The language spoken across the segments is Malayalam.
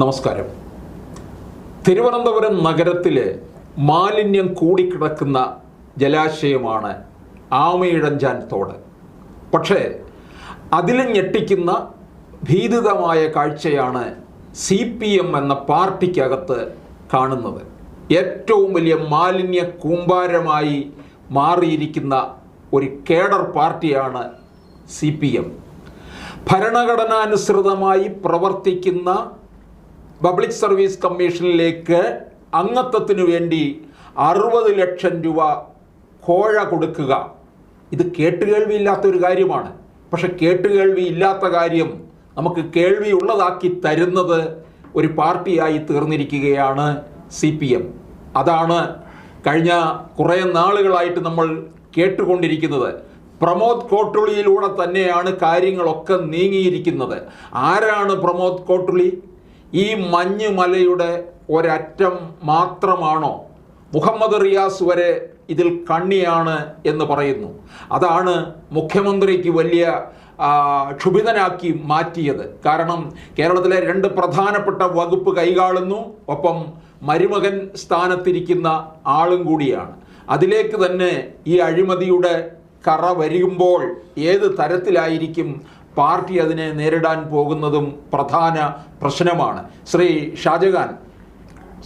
നമസ്കാരം. തിരുവനന്തപുരം നഗരത്തിലെ മാലിന്യം കൂടിക്കിടക്കുന്ന ജലാശയമാണ് ആമയിഴഞ്ചാൻ തോട് പക്ഷേ അതിൽ ഞെട്ടിക്കുന്ന ഭീതിതമായ കാഴ്ചയാണ് സി പി എം എന്ന പാർട്ടിക്കകത്ത് കാണുന്നത്. ഏറ്റവും വലിയ മാലിന്യ കൂമ്പാരമായി മാറിയിരിക്കുന്ന ഒരു കേഡർ പാർട്ടിയാണ് സി പി എം. ഭരണഘടനാനുസൃതമായി പ്രവർത്തിക്കുന്ന പബ്ലിക് സർവീസ് കമ്മീഷനിലേക്ക് അംഗത്വത്തിനു വേണ്ടി അറുപത് ലക്ഷം രൂപ കോഴ കൊടുക്കുക. ഇത് കേട്ടുകേൾവി ഇല്ലാത്ത ഒരു കാര്യമാണ്. പക്ഷെ കേട്ടുകേൾവി ഇല്ലാത്ത കാര്യം നമുക്ക് കേൾവി ഉള്ളതാക്കി തരുന്നത് ഒരു പാർട്ടിയായി തീർന്നിരിക്കുകയാണ് സി പി എം. അതാണ് കഴിഞ്ഞ കുറേ നാളുകളായിട്ട് നമ്മൾ കേട്ടുകൊണ്ടിരിക്കുന്നത്. പ്രമോദ് കോട്ടുളിയിലൂടെ തന്നെയാണ് കാര്യങ്ങളൊക്കെ നീങ്ങിയിരിക്കുന്നത്. ആരാണ് പ്രമോദ് കോട്ടുളി ഈ മഞ്ഞ് മലയുടെ ഒരറ്റം മാത്രമാണോ? മുഹമ്മദ് റിയാസ് വരെ ഇതിൽ കണ്ണിയാണ് എന്ന് പറയുന്നു. അതാണ് മുഖ്യമന്ത്രിക്ക് വലിയ ക്ഷുഭിതനാക്കി മാറ്റിയത്. കാരണം കേരളത്തിലെ രണ്ട് പ്രധാനപ്പെട്ട വകുപ്പ് കൈകാളുന്നു ഒപ്പം മരുമകൻ സ്ഥാനത്തിരിക്കുന്ന ആളും കൂടിയാണ്. അതിലേക്ക് തന്നെ ഈ അഴിമതിയുടെ കറ വരുമ്പോൾ ഏത് തരത്തിലായിരിക്കും പാർട്ടി അതിനെ നേരിടാൻ പോകുന്നതും പ്രധാന പ്രശ്നമാണ്. Shri Shajahan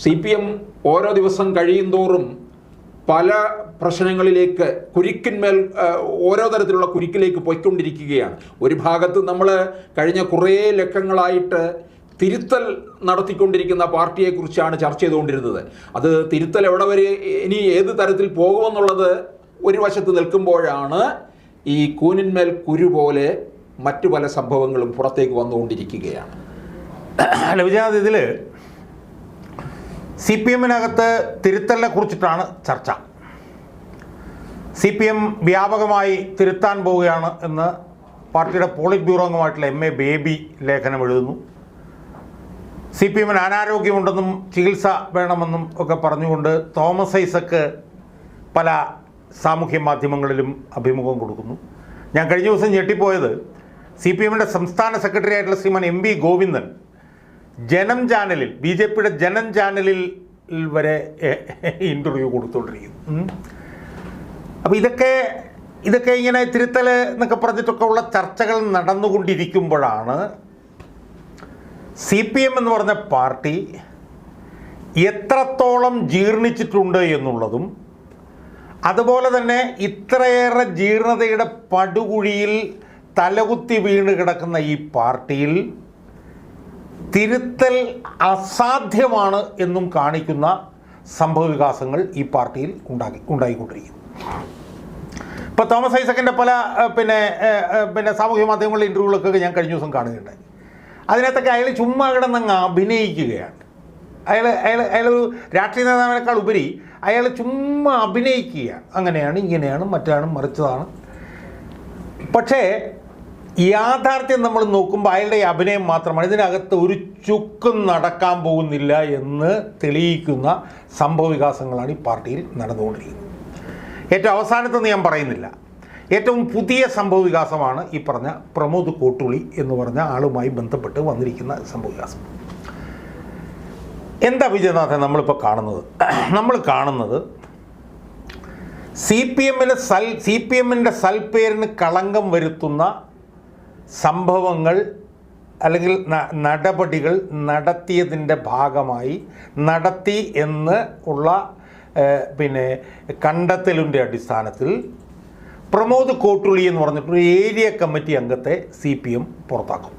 C P M ഓരോ ദിവസം കഴിയുന്തോറും പല പ്രശ്നങ്ങളിലേക്ക് കുരുക്കിന്മേൽ ഓരോ തരത്തിലുള്ള കുരുക്കിലേക്ക് പോയിക്കൊണ്ടിരിക്കുകയാണ്. ഒരു ഭാഗത്ത് നമ്മൾ കഴിഞ്ഞ കുറേ ലക്കങ്ങളായിട്ട് തിരുത്തൽ നടത്തിക്കൊണ്ടിരിക്കുന്ന പാർട്ടിയെക്കുറിച്ചാണ് ചർച്ച ചെയ്തുകൊണ്ടിരുന്നത്. അത് തിരുത്തൽ എവിടെ വരെ ഇനി ഏത് തരത്തിൽ പോകുമെന്നുള്ളത് ഒരു വശത്ത് നിൽക്കുമ്പോഴാണ് ഈ കൂനിന്മേൽ കുരു പോലെ മറ്റു പല സംഭവങ്ങളും പുറത്തേക്ക് വന്നുകൊണ്ടിരിക്കുകയാണ്. അല്ല വിജയാദ് ഇതിൽ സി പി എമ്മിനകത്ത് തിരുത്തലിനെ കുറിച്ചിട്ടാണ് ചർച്ച. സി പി എം വ്യാപകമായി തിരുത്താൻ പോവുകയാണ് എന്ന് പാർട്ടിയുടെ പോളിറ്റ് ബ്യൂറോ അംഗമായിട്ടുള്ള എം എ ബേബി ലേഖനം എഴുതുന്നു. സി പി എമ്മിന് അനാരോഗ്യമുണ്ടെന്നും ചികിത്സ വേണമെന്നും ഒക്കെ പറഞ്ഞുകൊണ്ട് തോമസ് ഐസക്ക് പല സാമൂഹ്യ മാധ്യമങ്ങളിലും അഭിമുഖം കൊടുക്കുന്നു. ഞാൻ കഴിഞ്ഞ ദിവസം ഞെട്ടിപ്പോയത് സി പി എമ്മിന്റെ സംസ്ഥാന സെക്രട്ടറി ആയിട്ടുള്ള ശ്രീമാൻ എം വി ഗോവിന്ദൻ ജനം ചാനലിൽ ബി ജെ പിയുടെ ജനം ചാനലിൽ വരെ ഇന്റർവ്യൂ കൊടുത്തുകൊണ്ടിരിക്കുന്നു. അപ്പോൾ ഇതൊക്കെ ഇതൊക്കെ ഇങ്ങനെ തിരുത്തൽ എന്നൊക്കെ പറഞ്ഞിട്ടൊക്കെ ഉള്ള ചർച്ചകൾ നടന്നുകൊണ്ടിരിക്കുമ്പോഴാണ് സി പി എം എന്ന് പറഞ്ഞ പാർട്ടി എത്രത്തോളം ജീർണിച്ചിട്ടുണ്ട് എന്നുള്ളതും അതുപോലെ തന്നെ ഇത്രയേറെ ജീർണതയുടെ പടുകുഴിയിൽ തലകുത്തി വീണ് കിടക്കുന്ന ഈ പാർട്ടിയിൽ തിരുത്തൽ അസാധ്യമാണ് എന്നും കാണിക്കുന്ന സംഭവവികാസങ്ങൾ ഈ പാർട്ടിയിൽ ഉണ്ടാക്കി ഉണ്ടായിക്കൊണ്ടിരിക്കുന്നു. ഇപ്പോൾ തോമസ് ഐസക്കിന്റെ പല പിന്നെ പിന്നെ സാമൂഹ്യ മാധ്യമങ്ങളിലെ ഇന്റർവ്യൂകളൊക്കെ ഞാൻ കഴിഞ്ഞ ദിവസം കാണുകയുണ്ടായി. അതിനകത്തൊക്കെ അയാൾ ചുമ്മാ കിടന്നങ്ങ് അഭിനയിക്കുകയാണ്. അയാൾ അയാൾ ഒരു രാഷ്ട്രീയ നേതാവിനേക്കാൾ ഉപരി അയാൾ ചുമ്മാ അഭിനയിക്കുകയാണ്. അങ്ങനെയാണ് ഇങ്ങനെയാണ് മറ്റാണ് മറിച്ചതാണ്. പക്ഷേ യാഥാർത്ഥ്യം നമ്മൾ നോക്കുമ്പോൾ അയാളുടെ അഭിനയം മാത്രമാണ്. ഇതിനകത്ത് ഒരു ചുക്കും നടക്കാൻ പോകുന്നില്ല എന്ന് തെളിയിക്കുന്ന സംഭവവികാസങ്ങളാണ് ഈ പാർട്ടിയിൽ നടന്നുകൊണ്ടിരിക്കുന്നത്. ഏറ്റവും അവസാനത്തെന്ന് ഞാൻ പറയുന്നില്ല. ഏറ്റവും പുതിയ സംഭവവികാസമാണ് ഈ പറഞ്ഞ പ്രമോദ് കോട്ടുളി എന്ന് പറഞ്ഞ ആളുമായി ബന്ധപ്പെട്ട് വന്നിരിക്കുന്ന സംഭവവികാസം എന്താ വിജയനാഥൻ നമ്മളിപ്പോൾ കാണുന്നത്? നമ്മൾ കാണുന്നത് സി പി എമ്മിന് സൽ സി പി എമ്മിന്റെ സൽപ്പേരിന് കളങ്കം വരുത്തുന്ന സംഭവങ്ങൾ അല്ലെങ്കിൽ നടപടികൾ നടത്തിയതിന്റെ ഭാഗമായി നടത്തി എന്ന് ഉള്ള പിന്നെ കണ്ടെത്തലിന്റെ അടിസ്ഥാനത്തിൽ പ്രമോദ് കോട്ടുളി എന്ന് പറഞ്ഞിട്ട് ഒരു ഏരിയ കമ്മിറ്റി അംഗത്തെ സി പി എം പുറത്താക്കും.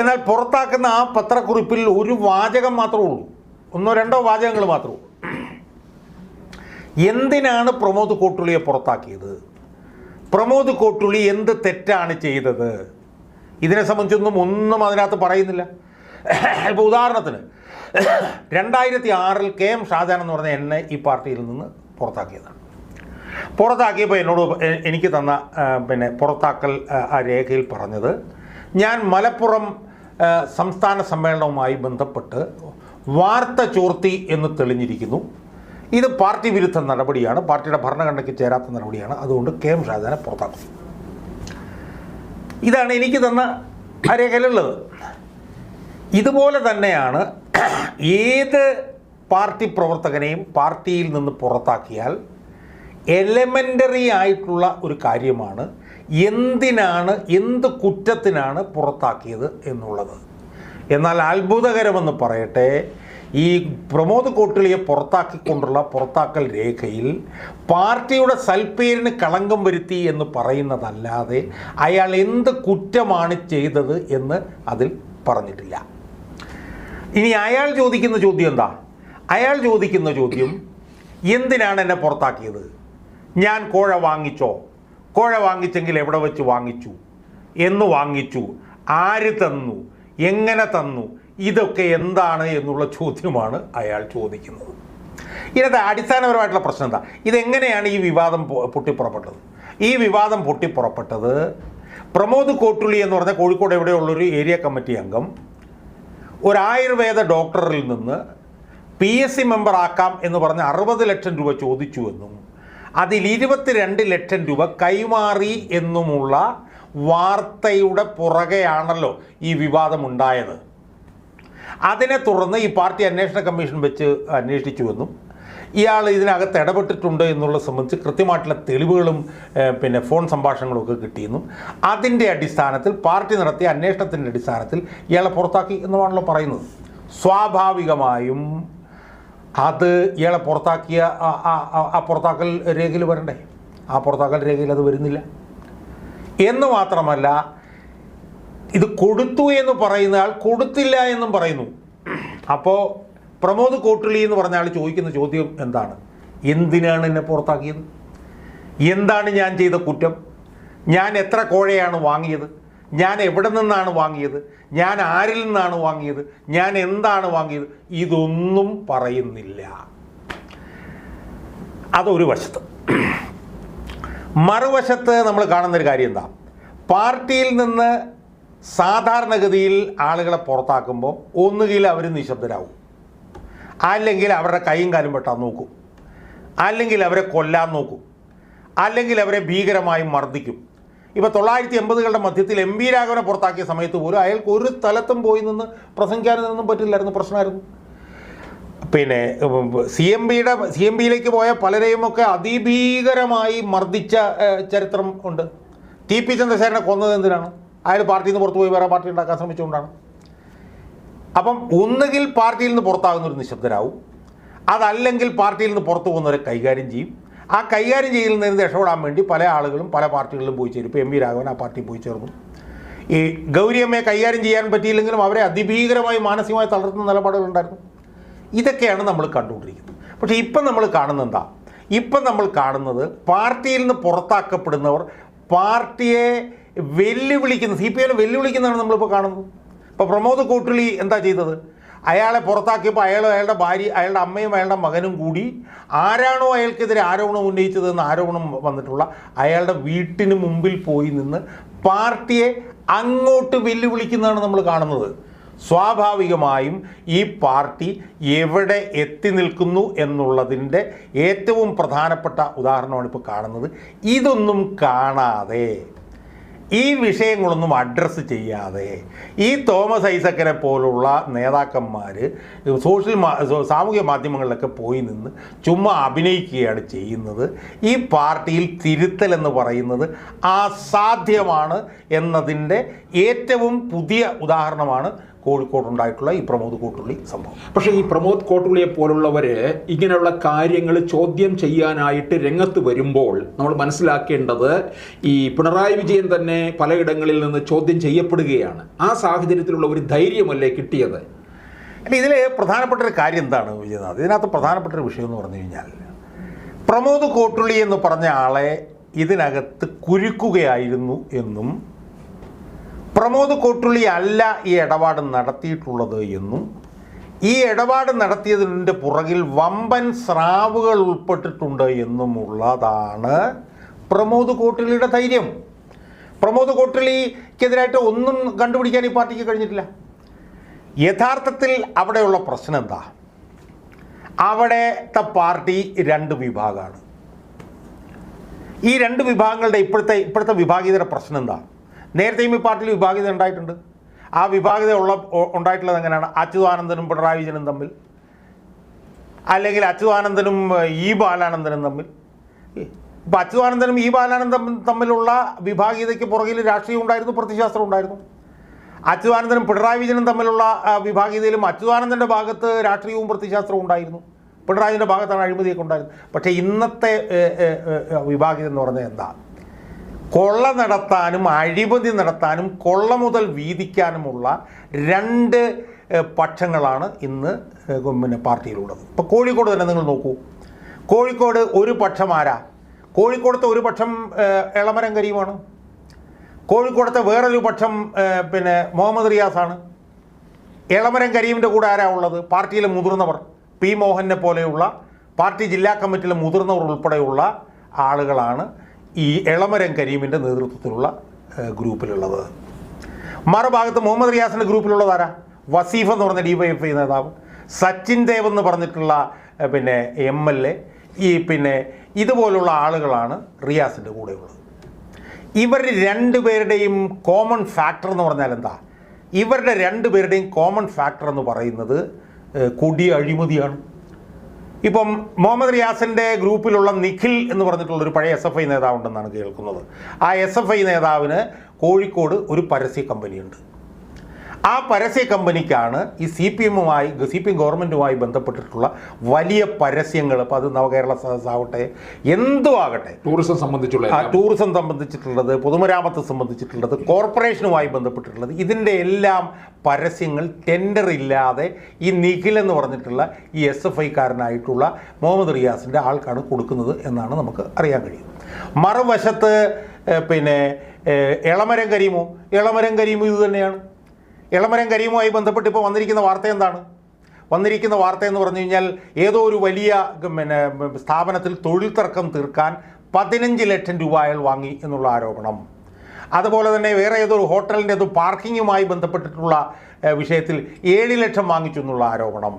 എന്നാൽ പുറത്താക്കുന്ന ആ പത്രക്കുറിപ്പിൽ ഒരു വാചകം മാത്രമേ ഉള്ളൂ. ഒന്നോ രണ്ടോ വാചകങ്ങൾ മാത്രമേ ഉള്ളൂ. എന്തിനാണ് പ്രമോദ് കോട്ടുളിയെ പുറത്താക്കിയത്? പ്രമോദ് കോട്ടുള്ളി എന്ത് തെറ്റാണ് ചെയ്തത്? ഇതിനെ സംബന്ധിച്ചൊന്നും ഒന്നും അതിനകത്ത് പറയുന്നില്ല. ഇപ്പോൾ ഉദാഹരണത്തിന് രണ്ടായിരത്തി ആറിൽ കെ എം ഷാജാൻ എന്ന് പറഞ്ഞ എന്നെ ഈ പാർട്ടിയിൽ നിന്ന് പുറത്താക്കിയതാണ്. പുറത്താക്കിയപ്പോൾ എന്നോട് എനിക്ക് തന്ന പിന്നെ പുറത്താക്കൽ ആ, രേഖയിൽ പറഞ്ഞത് ഞാൻ മലപ്പുറം സംസ്ഥാന സമ്മേളനവുമായി ബന്ധപ്പെട്ട് വാർത്ത ചോർത്തി എന്ന് തെളിഞ്ഞിരിക്കുന്നു. ഇത് പാർട്ടി വിരുദ്ധ നടപടിയാണ്. പാർട്ടിയുടെ ഭരണഘടനയ്ക്ക് ചേരാത്ത നടപടിയാണ്. അതുകൊണ്ട് കെ എം ഷാജാനെ പുറത്താക്കും. ഇതാണ് എനിക്ക് തന്ന രേഖയിലുള്ളത് ഇതുപോലെ തന്നെയാണ് ഏത് പാർട്ടി പ്രവർത്തകനെയും പാർട്ടിയിൽ നിന്ന് പുറത്താക്കിയാൽ എലമെന്ററി ആയിട്ടുള്ള ഒരു കാര്യമാണ് എന്തിനാണ് എന്ത് കുറ്റത്തിനാണ് പുറത്താക്കിയത് എന്നുള്ളത്. എന്നാൽ അത്ഭുതകരമെന്ന് പറയട്ടെ ഈ പ്രമോദ് കോട്ടിളിയെ പുറത്താക്കിക്കൊണ്ടുള്ള പുറത്താക്കൽ രേഖയിൽ പാർട്ടിയുടെ സൽപ്പേരിന് കളങ്കം വരുത്തി എന്ന് പറയുന്നതല്ലാതെ അയാൾ എന്ത് കുറ്റമാണ് ചെയ്തത് എന്ന് അതിൽ പറഞ്ഞിട്ടില്ല. ഇനി അയാൾ ചോദിക്കുന്ന ചോദ്യം എന്താ? അയാൾ ചോദിക്കുന്ന ചോദ്യം എന്തിനാണ് എന്നെ പുറത്താക്കിയത്? ഞാൻ കോഴ വാങ്ങിച്ചോ? കോഴ വാങ്ങിച്ചെങ്കിൽ എവിടെ വെച്ച് വാങ്ങിച്ചു? എന്ന് വാങ്ങിച്ചു. ആര് തന്നു? എങ്ങനെ തന്നു? ഇതൊക്കെ എന്താണ് എന്നുള്ള ചോദ്യമാണ് അയാൾ ചോദിക്കുന്നത്. ഇതിനകത്ത് അടിസ്ഥാനപരമായിട്ടുള്ള പ്രശ്നം എന്താ? ഇതെങ്ങനെയാണ് ഈ വിവാദം പൊട്ടിപ്പുറപ്പെട്ടത്? ഈ വിവാദം പൊട്ടിപ്പുറപ്പെട്ടത് പ്രമോദ് കോട്ടുള്ളി എന്ന് പറഞ്ഞ കോഴിക്കോട് എവിടെയുള്ളൊരു ഏരിയ കമ്മിറ്റി അംഗം ഒരു ആയുർവേദ ഡോക്ടറിൽ നിന്ന് പി എസ് സി മെമ്പർ ആക്കാം എന്ന് പറഞ്ഞ് അറുപത് ലക്ഷം രൂപ ചോദിച്ചുവെന്നും അതിൽ ഇരുപത്തിരണ്ട് ലക്ഷം രൂപ കൈമാറി എന്നുമുള്ള വാർത്തയുടെ പുറകെയാണല്ലോ ഈ വിവാദം ഉണ്ടായത് അതിനെ തുടർന്ന് ഈ പാർട്ടി അന്വേഷണ കമ്മീഷൻ വെച്ച് അന്വേഷിച്ചുവെന്നും ഇയാൾ ഇതിനകത്ത് ഇടപെട്ടിട്ടുണ്ട് എന്നുള്ളത് സംബന്ധിച്ച് കൃത്യമായിട്ടുള്ള തെളിവുകളും പിന്നെ ഫോൺ സംഭാഷണങ്ങളും ഒക്കെ കിട്ടിയെന്നും അതിന്റെ അടിസ്ഥാനത്തിൽ പാർട്ടി നടത്തിയ അന്വേഷണത്തിന്റെ അടിസ്ഥാനത്തിൽ ഇയാളെ പുറത്താക്കി എന്നുമാണല്ലോ പറയുന്നത്. സ്വാഭാവികമായും അത് ഇയാളെ പുറത്താക്കിയ ആ പുറത്താക്കൽ രേഖയിൽ വരണ്ടേ? ആ പുറത്താക്കൽ രേഖയിൽ അത് വരുന്നില്ല. എന്ന് മാത്രമല്ല ഇത് കൊടുത്തു എന്ന് പറയുന്ന ആൾ കൊടുത്തില്ല എന്നും പറയുന്നു. അപ്പോൾ പ്രമോദ് കോട്ടുള്ളി എന്ന് പറഞ്ഞ ആൾ ചോദിക്കുന്ന ചോദ്യം എന്താണ്? എന്തിനാണ് എന്നെ പുറത്താക്കിയത്? എന്താണ് ഞാൻ ചെയ്ത കുറ്റം? ഞാൻ എത്ര കോഴയാണ് വാങ്ങിയത്? ഞാൻ എവിടെ നിന്നാണ് വാങ്ങിയത്? ഞാൻ ആരിൽ നിന്നാണ് വാങ്ങിയത്? ഞാൻ എന്താണ് വാങ്ങിയത്? ഇതൊന്നും പറയുന്നില്ല. അതൊരു വശത്ത്. മറുവശത്ത് നമ്മൾ കാണുന്നൊരു കാര്യം എന്താ? പാർട്ടിയിൽ നിന്ന് സാധാരണഗതിയിൽ ആളുകളെ പുറത്താക്കുമ്പോൾ ഒന്നുകിൽ അവർ നിശബ്ദരാകും. അല്ലെങ്കിൽ അവരുടെ കൈയും കാലും വെട്ടാൻ നോക്കും. അല്ലെങ്കിൽ അവരെ കൊല്ലാൻ നോക്കും. അല്ലെങ്കിൽ അവരെ ഭീകരമായി മർദ്ദിക്കും. ഇപ്പോൾ തൊള്ളായിരത്തി എൺപതുകളുടെ മധ്യത്തിൽ എം വി രാഘവനെ പുറത്താക്കിയ സമയത്ത് പോലും അയാൾക്ക് ഒരു സ്ഥലത്തും പോയി നിന്ന് പ്രസംഗിക്കാനൊന്നും പറ്റില്ലായിരുന്നു. പ്രശ്നമായിരുന്നു. പിന്നെ സി എം ബിയുടെ സി എം ബിയിലേക്ക് പോയ പലരെയും ഒക്കെ അതിഭീകരമായി മർദ്ദിച്ച ചരിത്രം ഉണ്ട്. ടി പി ചന്ദ്രശേഖരനെ കൊന്നത് എന്തിനാണ്? അയാൾ പാർട്ടിയിൽ നിന്ന് പുറത്തുപോയി വേറെ പാർട്ടി ഉണ്ടാക്കാൻ ശ്രമിച്ചുകൊണ്ടാണ്. അപ്പം ഒന്നുകിൽ പാർട്ടിയിൽ നിന്ന് പുറത്താകുന്ന ഒരു നിശബ്ദരാകും അതല്ലെങ്കിൽ പാർട്ടിയിൽ നിന്ന് പുറത്തു പോകുന്നവരെ കൈകാര്യം ചെയ്യും. ആ കൈകാര്യം ചെയ്യലിൽ നിന്ന് രക്ഷപ്പെടാൻ വേണ്ടി പല ആളുകളും പല പാർട്ടികളിലും പോയി ചേരും. ഇപ്പോൾ എം വി രാഘവൻ ആ പാർട്ടി പോയി ചേർന്നു. ഈ ഗൗരിയമ്മയെ കൈകാര്യം ചെയ്യാൻ പറ്റിയില്ലെങ്കിലും അവരെ അതിഭീകരമായി മാനസികമായി തളർത്തുന്ന നിലപാടുകളുണ്ടായിരുന്നു. ഇതൊക്കെയാണ് നമ്മൾ കണ്ടുകൊണ്ടിരിക്കുന്നത്. പക്ഷേ ഇപ്പം നമ്മൾ കാണുന്നത് എന്താ ഇപ്പം നമ്മൾ കാണുന്നത് പാർട്ടിയിൽ നിന്ന് പുറത്താക്കപ്പെടുന്നവർ പാർട്ടിയെ വെല്ലുവിളിക്കുന്ന സി പി എമ്മിനെ വെല്ലുവിളിക്കുന്നതാണ് നമ്മളിപ്പോൾ കാണുന്നത്. ഇപ്പോൾ പ്രമോദ് കൂട്ടുളി എന്താ ചെയ്തത്? അയാളെ പുറത്താക്കിയപ്പോൾ അയാൾ അയാളുടെ ഭാര്യ അയാളുടെ അമ്മയും അയാളുടെ മകനും കൂടി ആരാണോ അയാൾക്കെതിരെ ആരോപണം ഉന്നയിച്ചതെന്ന് ആരോപണം വന്നിട്ടുള്ള അയാളുടെ വീട്ടിന് മുമ്പിൽ പോയി നിന്ന് പാർട്ടിയെ അങ്ങോട്ട് വെല്ലുവിളിക്കുന്നതാണ് നമ്മൾ കാണുന്നത്. സ്വാഭാവികമായും ഈ പാർട്ടി എവിടെ എത്തി നിൽക്കുന്നു എന്നുള്ളതിന്റെ ഏറ്റവും പ്രധാനപ്പെട്ട ഉദാഹരണമാണ് ഇപ്പോൾ കാണുന്നത്. ഇതൊന്നും കാണാതെ ഈ വിഷയങ്ങളൊന്നും അഡ്രസ്സ് ചെയ്യാതെ ഈ തോമസ് ഐസക്കനെ പോലുള്ള നേതാക്കന്മാർ സോഷ്യൽ സാമൂഹ്യ മാധ്യമങ്ങളിലൊക്കെ പോയി നിന്ന് ചുമ്മാ അഭിനയിക്കുകയാണ് ചെയ്യുന്നത്. ഈ പാർട്ടിയിൽ തിരുത്തൽ എന്ന് പറയുന്നത് അസാധ്യമാണ് എന്നതിന്റെ ഏറ്റവും പുതിയ ഉദാഹരണമാണ് കോഴിക്കോടുണ്ടായിട്ടുള്ള ഈ പ്രമോദ് കോട്ടുള്ളി സംഭവം. പക്ഷേ ഈ പ്രമോദ് കോട്ടുള്ളിയെ പോലുള്ളവർ ഇങ്ങനെയുള്ള കാര്യങ്ങൾ ചോദ്യം ചെയ്യാനായിട്ട് രംഗത്ത് വരുമ്പോൾ നമ്മൾ മനസ്സിലാക്കേണ്ടത് ഈ പിണറായി വിജയൻ തന്നെ പലയിടങ്ങളിൽ നിന്ന് ചോദ്യം ചെയ്യപ്പെടുകയാണ്. ആ സാഹചര്യത്തിലുള്ള ഒരു ധൈര്യമല്ലേ കിട്ടിയത്? അല്ല ഇതിൽ പ്രധാനപ്പെട്ട ഒരു കാര്യം എന്താണ് വിജയനാഥ്? ഇതിനകത്ത് പ്രധാനപ്പെട്ട ഒരു വിഷയം എന്ന് പറഞ്ഞു കഴിഞ്ഞാൽ പ്രമോദ് കോട്ടുള്ളി എന്ന് പറഞ്ഞ ആളെ ഇതിനകത്ത് കുരുക്കുകയായിരുന്നു എന്നും പ്രമോദ് കോട്ടുള്ളി അല്ല ഈ ഇടപാട് നടത്തിയിട്ടുള്ളത് എന്നും ഈ ഇടപാട് നടത്തിയതിന്റെ പുറകിൽ വമ്പൻ സ്രാവുകൾ ഉൾപ്പെട്ടിട്ടുണ്ട് എന്നുമുള്ളതാണ് പ്രമോദ് കോട്ടുള്ളിയുടെ ധൈര്യം. പ്രമോദ് കോട്ടുള്ളിക്കെതിരായിട്ട് ഒന്നും കണ്ടുപിടിക്കാൻ ഈ പാർട്ടിക്ക് കഴിഞ്ഞിട്ടില്ല. യഥാർത്ഥത്തിൽ അവിടെയുള്ള പ്രശ്നം എന്താ? അവിടത്തെ പാർട്ടി രണ്ട് വിഭാഗമാണ്. ഈ രണ്ട് വിഭാഗങ്ങളുടെ ഇപ്പോഴത്തെ ഇപ്പോഴത്തെ വിഭാഗീയതയുടെ പ്രശ്നം എന്താ? നേരത്തെയും ഈ പാർട്ടിയിൽ വിഭാഗീയത ഉണ്ടായിട്ടുണ്ട്. ആ വിഭാഗത ഉള്ള ഉണ്ടായിട്ടുള്ളത് എങ്ങനെയാണ്? അച്യുതാനന്ദനും പിണറായി വിജയനും തമ്മിൽ. അല്ലെങ്കിൽ അച്യുതാനന്ദനും ഇ ബാലാനന്ദനും തമ്മിൽ. ഇപ്പം അച്യുതാനന്ദനും ഇ ബാലാനന്ദനും തമ്മിലുള്ള വിഭാഗീയതയ്ക്ക് പുറകിൽ രാഷ്ട്രീയം ഉണ്ടായിരുന്നു പ്രത്യശാസ്ത്രം ഉണ്ടായിരുന്നു. അച്യുതാനന്ദനും പിണറായി വിജയനും തമ്മിലുള്ള വിഭാഗീയതയിലും അച്യുതാനന്ദന്റെ ഭാഗത്ത് രാഷ്ട്രീയവും പ്രത്യശാസ്ത്രവും ഉണ്ടായിരുന്നു. പിണറായിന്റെ ഭാഗത്താണ് അഴിമതിയൊക്കെ ഉണ്ടായിരുന്നത്. പക്ഷേ ഇന്നത്തെ വിഭാഗീയത എന്ന് പറഞ്ഞാൽ എന്താ? കൊള്ള നടത്താനും അഴിമതി നടത്താനും കൊള്ള മുതൽ വീതിക്കാനുമുള്ള രണ്ട് പക്ഷങ്ങളാണ് ഇന്ന് പിന്നെ പാർട്ടിയിലുള്ളത്. ഇപ്പോൾ കോഴിക്കോട് തന്നെ നിങ്ങൾ നോക്കൂ. കോഴിക്കോട് ഒരു പക്ഷം ആരാ? കോഴിക്കോടത്തെ ഒരു പക്ഷം എളമരം കരീമാണ്. കോഴിക്കോടത്തെ വേറൊരു പക്ഷം പിന്നെ മുഹമ്മദ് റിയാസാണ്. എളമരം കരീമിന്റെ കൂടെ ആരാ ഉള്ളത്? പാർട്ടിയിലെ മുതിർന്നവർ. പി മോഹനെ പോലെയുള്ള പാർട്ടി ജില്ലാ കമ്മിറ്റിയിലെ മുതിർന്നവർ ഉൾപ്പെടെയുള്ള ആളുകളാണ് ഈ എളമരം കരീമിന്റെ നേതൃത്വത്തിലുള്ള ഗ്രൂപ്പിലുള്ളത്. മറുഭാഗത്ത് മുഹമ്മദ് റിയാസിന്റെ ഗ്രൂപ്പിലുള്ളത് ആരാ? വസീഫ് എന്ന് പറഞ്ഞ ഡി വൈ എഫ് ഐ നേതാവ്. സച്ചിൻ ദേവ് എന്ന് പറഞ്ഞിട്ടുള്ള പിന്നെ എം എൽ എ. ഈ പിന്നെ ഇതുപോലുള്ള ആളുകളാണ് റിയാസിന്റെ കൂടെയുള്ളത് ഇവർ രണ്ടുപേരുടെയും കോമൺ ഫാക്ടർ എന്ന് പറഞ്ഞാൽ എന്താ? ഇവരുടെ രണ്ടുപേരുടെയും കോമൺ ഫാക്ടർ എന്ന് പറയുന്നത് കൊടിയ അഴിമതിയാണ്. ഇപ്പം മുഹമ്മദ് റിയാസിന്റെ ഗ്രൂപ്പിലുള്ള നിഖിൽ എന്ന് പറഞ്ഞിട്ടുള്ള ഒരു പഴയ എസ് എഫ് ഐ നേതാവുണ്ടെന്നാണ് കേൾക്കുന്നത്. ആ എസ് എഫ് ഐ നേതാവിന് കോഴിക്കോട് ഒരു പരസ്യ കമ്പനിയുണ്ട്. ആ പരസ്യ കമ്പനിക്കാണ് ഈ സി പി എമ്മുമായി സി പി എം ഗവൺമെന്റുമായി ബന്ധപ്പെട്ടിട്ടുള്ള വലിയ പരസ്യങ്ങൾ. ഇപ്പോൾ അത് നവകേരള സദസ് ആവട്ടെ എന്തും ആകട്ടെ. ടൂറിസം സംബന്ധിച്ചുള്ള ആ ടൂറിസം സംബന്ധിച്ചിട്ടുള്ളത് പൊതുമരാമത്ത് സംബന്ധിച്ചിട്ടുള്ളത് കോർപ്പറേഷനുമായി ബന്ധപ്പെട്ടിട്ടുള്ളത് ഇതിന്റെ എല്ലാം പരസ്യങ്ങൾ ടെൻഡർ ഇല്ലാതെ ഈ നിഖിൽ എന്ന് പറഞ്ഞിട്ടുള്ള ഈ എസ് എഫ് ഐക്കാരനായിട്ടുള്ള മുഹമ്മദ് റിയാസിന്റെ ആൾക്കാണ് കൊടുക്കുന്നത് എന്നാണ് നമുക്ക് അറിയാൻ കഴിയുന്നത് മറുവശത്ത് പിന്നെ ഇളമരം കരീമോ. ഇളമരം കരീമോ ഇത് തന്നെയാണ്. എളമരം കരീമുമായി ബന്ധപ്പെട്ട് ഇപ്പോൾ വന്നിരിക്കുന്ന വാർത്ത എന്താണ്? വന്നിരിക്കുന്ന വാർത്ത എന്ന് പറഞ്ഞു കഴിഞ്ഞാൽ ഏതോ ഒരു വലിയ പിന്നെ സ്ഥാപനത്തിൽ തൊഴിൽ തർക്കം തീർക്കാൻ പതിനഞ്ച് ലക്ഷം രൂപ അയാൾ വാങ്ങി എന്നുള്ള ആരോപണം. അതുപോലെ തന്നെ വേറെ ഏതോ ഒരു ഹോട്ടലിന്റെ ഏതോ പാർക്കിങ്ങുമായി ബന്ധപ്പെട്ടിട്ടുള്ള വിഷയത്തിൽ ഏഴ് ലക്ഷം വാങ്ങിച്ചു എന്നുള്ള ആരോപണം.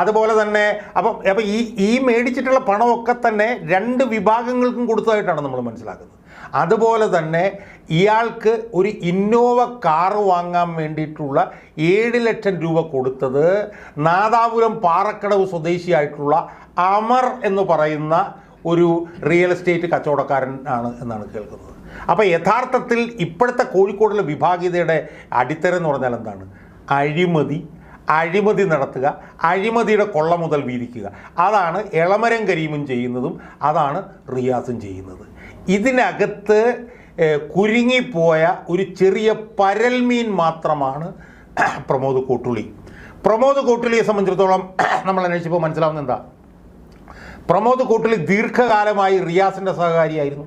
അതുപോലെ തന്നെ അപ്പം അപ്പം ഈ ഈ മേടിച്ചിട്ടുള്ള പണമൊക്കെ തന്നെ രണ്ട് വിഭാഗങ്ങൾക്കും കൊടുത്തതായിട്ടാണ് നമ്മൾ മനസ്സിലാക്കുന്നത്. അതുപോലെ തന്നെ ഇയാൾക്ക് ഒരു ഇന്നോവ കാറ് വാങ്ങാൻ വേണ്ടിയിട്ടുള്ള ഏഴ് ലക്ഷം രൂപ കൊടുത്തത് നാദാപുരം പാറക്കടവ് സ്വദേശിയായിട്ടുള്ള അമർ എന്ന് പറയുന്ന ഒരു റിയൽ എസ്റ്റേറ്റ് കച്ചവടക്കാരൻ ആണ് എന്നാണ് കേൾക്കുന്നത്. അപ്പോൾ യഥാർത്ഥത്തിൽ ഇപ്പോഴത്തെ കോഴിക്കോടിലെ വിഭാഗീയതയുടെ അടിത്തറ എന്ന് പറഞ്ഞാൽ എന്താണ്? അഴിമതി അഴിമതി നടത്തുക അഴിമതിയുടെ കൊള്ള മുതൽ വീതിക്കുക. അതാണ് എളമരം കരീമും ചെയ്യുന്നതും അതാണ് റിയാസും ചെയ്യുന്നത്. ഇതിനകത്ത് കുരുങ്ങിപ്പോയ ഒരു ചെറിയ പരൽമീൻ മാത്രമാണ് പ്രമോദ് കൂട്ടുളി പ്രമോദ് കൂട്ടുളിയെ സംബന്ധിച്ചിടത്തോളം നമ്മൾ അന്വേഷിച്ചപ്പോൾ മനസ്സിലാവുന്ന എന്താ? പ്രമോദ് കൂട്ടുളി ദീർഘകാലമായി റിയാസിന്റെ സഹകാരിയായിരുന്നു.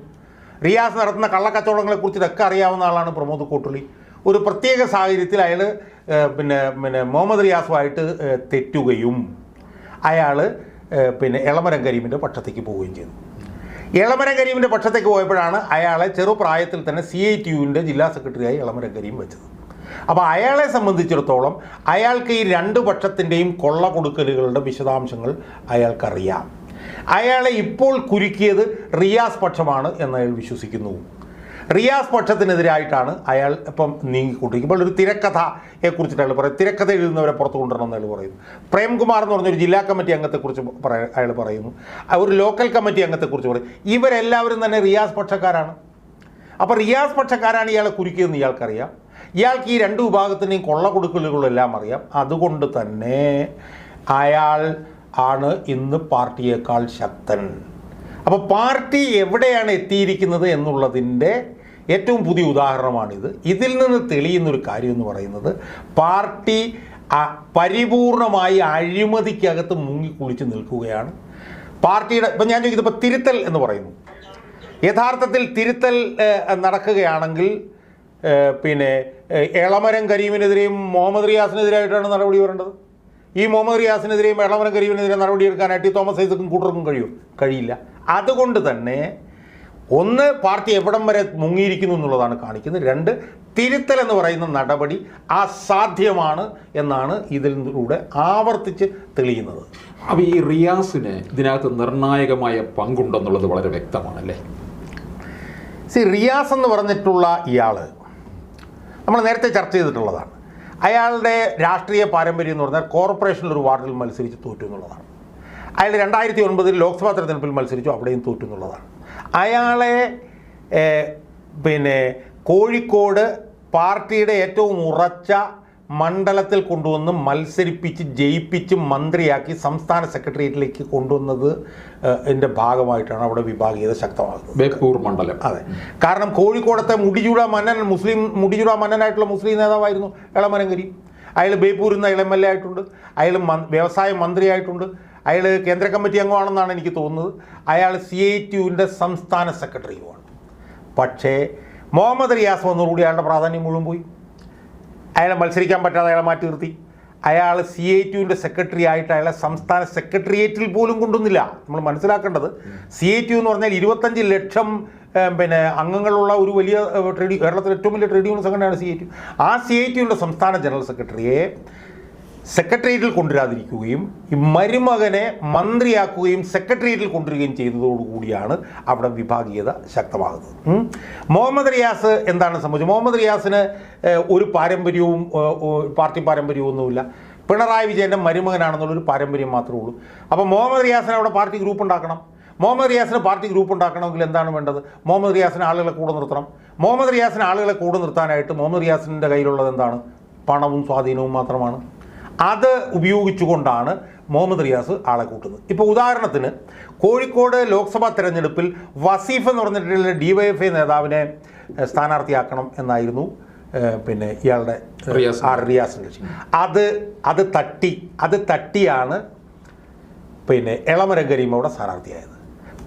റിയാസ് നടത്തുന്ന കള്ളക്കച്ചവടങ്ങളെ കുറിച്ചിട്ടൊക്കെ അറിയാവുന്ന ആളാണ് പ്രമോദ് കൂട്ടുളി ഒരു പ്രത്യേക സാഹചര്യത്തിൽ അയാൾ പിന്നെ പിന്നെ മുഹമ്മദ് റിയാസുമായിട്ട് തെറ്റുകയും അയാൾ പിന്നെ എളമരം കരീമിന്റെ പക്ഷത്തേക്ക് പോവുകയും ചെയ്തു. എളമരം കരീമിന്റെ പക്ഷത്തേക്ക് പോയപ്പോഴാണ് അയാളെ ചെറുപ്രായത്തിൽ തന്നെ സി ഐ ടി യുവിന്റെ ജില്ലാ സെക്രട്ടറിയായി ഇളമര കരീം വെച്ചത്. അപ്പോൾ അയാളെ സംബന്ധിച്ചിടത്തോളം അയാൾക്ക് ഈ രണ്ട് പക്ഷത്തിന്റെയും കൊള്ള കൊടുക്കലുകളുടെ വിശദാംശങ്ങൾ അയാൾക്കറിയാം. അയാളെ ഇപ്പോൾ കുരുക്കിയത് റിയാസ് പക്ഷമാണ് എന്നയാൾ വിശ്വസിക്കുന്നു. റിയാസ് പക്ഷത്തിനെതിരായിട്ടാണ് അയാൾ ഇപ്പം നീങ്ങിക്കൊണ്ടിരിക്കുമ്പോൾ ഒരു തിരക്കഥയെ കുറിച്ചിട്ട് അയാൾ പറയും തിരക്കഥ എഴുതുന്നവരെ പുറത്തു കൊണ്ടുവരണം എന്ന് അയാൾ പറയുന്നു. പ്രേംകുമാർ എന്ന് പറഞ്ഞൊരു ജില്ലാ കമ്മിറ്റി അംഗത്തെക്കുറിച്ച് പറയ അയാൾ പറയുന്നു. ഒരു ലോക്കൽ കമ്മിറ്റി അംഗത്തെക്കുറിച്ച് പറയും. ഇവരെല്ലാവരും തന്നെ റിയാസ് പക്ഷക്കാരാണ്. അപ്പോൾ റിയാസ് പക്ഷക്കാരാണ് ഇയാളെ കുരുക്കിയതെന്ന് ഇയാൾക്കറിയാം. ഇയാൾക്ക് ഈ രണ്ട് വിഭാഗത്തിന്റെയും കൊള്ള കൊടുക്കലുകളെല്ലാം അറിയാം. അതുകൊണ്ട് തന്നെ അയാൾ ആണ് ഇന്ന് പാർട്ടിയേക്കാൾ ശക്തൻ. അപ്പോൾ പാർട്ടി എവിടെയാണ് എത്തിയിരിക്കുന്നത് എന്നുള്ളതിന്റെ ഏറ്റവും പുതിയ ഉദാഹരണമാണിത്. ഇതിൽ നിന്ന് തെളിയുന്നൊരു കാര്യം എന്ന് പറയുന്നത് പാർട്ടി പരിപൂർണമായി അഴിമതിക്കകത്ത് മുങ്ങിക്കുളിച്ച് നിൽക്കുകയാണ്. പാർട്ടിയുടെ ഇപ്പം ഞാൻ ചോദിക്കുന്നത് ഇപ്പോൾ തിരുത്തൽ എന്ന് പറയുന്നു. യഥാർത്ഥത്തിൽ തിരുത്തൽ നടക്കുകയാണെങ്കിൽ പിന്നെ എളമരം കരീമിനെതിരെയും മുഹമ്മദ് റിയാസിനെതിരായിട്ടാണ് നടപടി വരേണ്ടത്. ഈ മുഹമ്മദ് റിയാസിനെതിരെയും എളമരം കരീമിനെതിരെ നടപടിയെടുക്കാനായിട്ട് തോമസ് ഐസക്കും കൂട്ടർക്കും കഴിയും? കഴിയില്ല. അതുകൊണ്ട് തന്നെ ഒന്ന് പാർട്ടി എവിടം വരെ മുങ്ങിയിരിക്കുന്നു എന്നുള്ളതാണ് കാണിക്കുന്നത്. രണ്ട് തിരുത്തൽ എന്ന് പറയുന്ന നടപടി അസാധ്യമാണ് എന്നാണ് ഇതിലൂടെ ആവർത്തിച്ച് തെളിയുന്നത്. അപ്പോൾ ഈ റിയാസിന് ഇതിനകത്ത് നിർണായകമായ പങ്കുണ്ടെന്നുള്ളത് വളരെ വ്യക്തമാണ് അല്ലേ സി റിയാസ് എന്ന് പറഞ്ഞിട്ടുള്ള ഇയാൾ നമ്മൾ നേരത്തെ ചർച്ച ചെയ്തിട്ടുള്ളതാണ്. അയാളുടെ രാഷ്ട്രീയ പാരമ്പര്യം എന്ന് പറഞ്ഞാൽ കോർപ്പറേഷനിൽ ഒരു വാർഡിൽ മത്സരിച്ച് തോറ്റു എന്നുള്ളതാണ്. അയാൾ രണ്ടായിരത്തി ഒൻപതിൽ ലോക്സഭാ തെരഞ്ഞെടുപ്പിൽ മത്സരിച്ചു അവിടെയും തോറ്റു എന്നുള്ളതാണ് അയാളെ പിന്നെ കോഴിക്കോട് പാർട്ടിയുടെ ഏറ്റവും ഉറച്ച മണ്ഡലത്തിൽ കൊണ്ടുവന്ന് മത്സരിപ്പിച്ച് ജയിപ്പിച്ച് മന്ത്രിയാക്കി സംസ്ഥാന സെക്രട്ടേറിയറ്റിലേക്ക് കൊണ്ടുവന്നത് എന്റെ ഭാഗമായിട്ടാണ് അവിടെ വിഭാഗീയത ശക്തമാകുന്നത്. ബേപ്പൂർ മണ്ഡലം. അതെ. കാരണം കോഴിക്കോടത്തെ മുടിചൂട മന്നൻ മുസ്ലിം മുടിചൂട മന്നനായിട്ടുള്ള മുസ്ലിം നേതാവായിരുന്നു ഇളമനങ്കരി. കരീം അയാൾ ബേപ്പൂരിൽ നിന്ന് അയാൾ എം എൽ എ ആയിട്ടുണ്ട്. അയാൾ വ്യവസായ മന്ത്രിയായിട്ടുണ്ട്. അയാൾ കേന്ദ്ര കമ്മിറ്റി അംഗമാണെന്നാണ് എനിക്ക് തോന്നുന്നത്. അയാൾ സി ഐ ടിയുവിന്റെ സംസ്ഥാന സെക്രട്ടറിയുമാണ്. പക്ഷേ മുഹമ്മദ് റിയാസ് വന്നതോടുകൂടി അയാളുടെ പ്രാധാന്യം മുഴുവൻ പോയി. അയാളെ മത്സരിക്കാൻ പറ്റാതെ അയാളെ മാറ്റി നിർത്തി. അയാൾ സി ഐ ടിയുവിന്റെ സെക്രട്ടറി ആയിട്ട് അയാളെ സംസ്ഥാന സെക്രട്ടേറിയറ്റിൽ പോലും കൊണ്ടുവന്നില്ല. നമ്മൾ മനസ്സിലാക്കേണ്ടത് സി ഐ ടി എന്ന് പറഞ്ഞാൽ ഇരുപത്തഞ്ച് ലക്ഷം പിന്നെ അംഗങ്ങളുള്ള ഒരു വലിയ ട്രേഡ് കേരളത്തിലെ ഏറ്റവും വലിയ ട്രേഡ് യൂണിയൻ സംഘടനയാണ് സി ഐ ടി. ആ സി ഐ ടിയുടെ സംസ്ഥാന ജനറൽ സെക്രട്ടറിയെ സെക്രട്ടേറിയറ്റിൽ കൊണ്ടുവരാതിരിക്കുകയും ഈ മരുമകനെ മന്ത്രിയാക്കുകയും സെക്രട്ടേറിയറ്റിൽ കൊണ്ടുവരികയും ചെയ്തതോടുകൂടിയാണ് അവിടെ വിഭാഗീയത ശക്തമാകുന്നത്. മുഹമ്മദ് റിയാസ് എന്താണ് സംഭവിച്ചത്? മുഹമ്മദ് റിയാസിന് ഒരു പാരമ്പര്യവും പാർട്ടി പാരമ്പര്യവും ഒന്നുമില്ല പിണറായി വിജയന്റെ മരുമകനാണെന്നുള്ളൊരു പാരമ്പര്യം മാത്രമേ ഉള്ളൂ. അപ്പോൾ മുഹമ്മദ് റിയാസിന് അവിടെ പാർട്ടി ഗ്രൂപ്പ് ഉണ്ടാക്കണം. മുഹമ്മദ് റിയാസിന് പാർട്ടി ഗ്രൂപ്പ് ഉണ്ടാക്കണമെങ്കിൽ എന്താണ് വേണ്ടത്? മുഹമ്മദ് റിയാസിന് ആളുകളെ കൂടെ നിർത്തണം. മുഹമ്മദ് റിയാസിന് ആളുകളെ കൂടെ നിർത്താനായിട്ട് മുഹമ്മദ് റിയാസിന്റെ കയ്യിലുള്ളത് എന്താണ്? പണവും സ്വാധീനവും മാത്രമാണ്. അത് ഉപയോഗിച്ചുകൊണ്ടാണ് മുഹമ്മദ് റിയാസ് ആളെ കൂട്ടുന്നത്. ഇപ്പോൾ ഉദാഹരണത്തിന് കോഴിക്കോട് ലോക്സഭാ തെരഞ്ഞെടുപ്പിൽ വസീഫ് എന്ന് പറഞ്ഞിട്ടുള്ള ഡി വൈ എഫ് ഐ നേതാവിനെ സ്ഥാനാർത്ഥിയാക്കണം എന്നായിരുന്നു പിന്നെ ഇയാളുടെ ആർ റിയാസിന്റെ ലക്ഷ്യം. അത് അത് തട്ടി അത് തട്ടിയാണ് പിന്നെ എളമരം കരീം അവിടെ സ്ഥാനാർത്ഥിയായത്.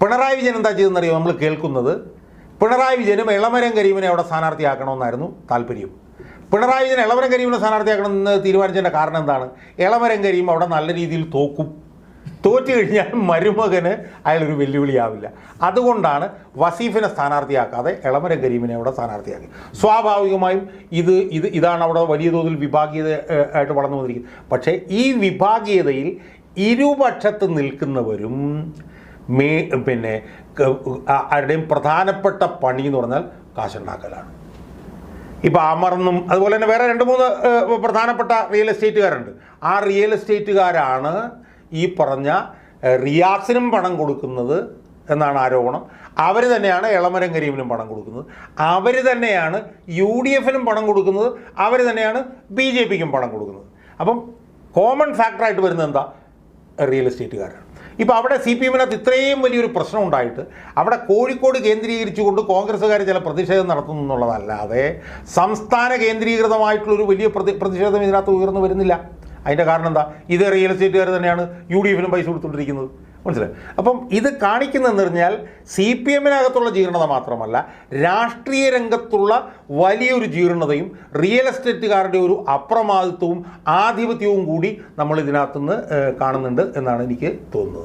പിണറായി വിജയൻ എന്താ ചെയ്തെന്നറിയോ നമ്മൾ കേൾക്കുന്നത് പിണറായി വിജയനും എളമരം കരീമിനെ അവിടെ സ്ഥാനാർത്ഥിയാക്കണമെന്നായിരുന്നു താല്പര്യം. പിണറായി ഇളവരം കരീമിനെ സ്ഥാനാർത്ഥിയാക്കണമെന്ന് തീരുമാനിച്ചതിന്റെ കാരണം എന്താണ്? ഇളവരം കരീം അവിടെ നല്ല രീതിയിൽ തോക്കും. തോറ്റു കഴിഞ്ഞാൽ മരുമകന് അയാളൊരു വെല്ലുവിളിയാവില്ല. അതുകൊണ്ടാണ് വസീഫിനെ സ്ഥാനാർത്ഥിയാക്കാതെ ഇളമരം കരീമിനെ അവിടെ സ്ഥാനാർത്ഥിയാക്കി. സ്വാഭാവികമായും ഇത് ഇത് ഇതാണ് അവിടെ വലിയ തോതിൽ വിഭാഗീയത ആയിട്ട് വളർന്നു വന്നിരിക്കുന്നത്. പക്ഷേ ഈ വിഭാഗീയതയിൽ ഇരുപക്ഷത്ത് നിൽക്കുന്നവരും മേ പിന്നെ ആരുടെയും പ്രധാനപ്പെട്ട പണി എന്ന് പറഞ്ഞാൽ കാശുണ്ടാക്കലാണ്. ഇപ്പോൾ അമർന്നും അതുപോലെ തന്നെ വേറെ രണ്ട് മൂന്ന് പ്രധാനപ്പെട്ട റിയൽ എസ്റ്റേറ്റുകാരുണ്ട് ആ റിയൽ എസ്റ്റേറ്റുകാരാണ് ഈ പറഞ്ഞ റിയാസിനും പണം കൊടുക്കുന്നത് എന്നാണ് ആരോപണം. അവർ തന്നെയാണ് എളമരം കരീമിനും പണം കൊടുക്കുന്നത്. അവർ തന്നെയാണ് യു ഡി എഫിനും പണം കൊടുക്കുന്നത്. അവർ തന്നെയാണ് ബി ജെ പിക്കും പണം കൊടുക്കുന്നത്. അപ്പം കോമൺ ഫാക്ടറായിട്ട് വരുന്നത് എന്താ? റിയൽ എസ്റ്റേറ്റുകാരാണ് ഇപ്പോൾ അവിടെ സി പി എമ്മിനകത്ത് ഇത്രയും വലിയൊരു പ്രശ്നം ഉണ്ടായിട്ട് അവിടെ കോഴിക്കോട് കേന്ദ്രീകരിച്ചുകൊണ്ട് കോൺഗ്രസ്സുകാർ ചില പ്രതിഷേധം നടത്തുന്നു എന്നുള്ളതല്ലാതെ സംസ്ഥാന കേന്ദ്രീകൃതമായിട്ടുള്ളൊരു വലിയ പ്രതി പ്രതിഷേധം ഇതിനകത്ത് ഉയർന്നു വരുന്നില്ല. അതിന്റെ കാരണം എന്താ? ഇത് റിയൽ എസ്റ്റേറ്റുകാർ തന്നെയാണ് യു ഡി എഫിനും പൈസ കൊടുത്തുകൊണ്ടിരിക്കുന്നത്. മനസ്സിലായി? അപ്പം ഇത് കാണിക്കുന്നതെന്ന് പറഞ്ഞാൽ സി പി എമ്മിനകത്തുള്ള ജീർണത മാത്രമല്ല രാഷ്ട്രീയ രംഗത്തുള്ള വലിയൊരു ജീർണതയും റിയൽ എസ്റ്റേറ്റുകാരുടെ ഒരു അപ്രമാദിത്വവും ആധിപത്യവും കൂടി നമ്മൾ ഇതിനകത്തുനിന്ന് കാണുന്നുണ്ട് എന്നാണ് എനിക്ക് തോന്നുന്നത്.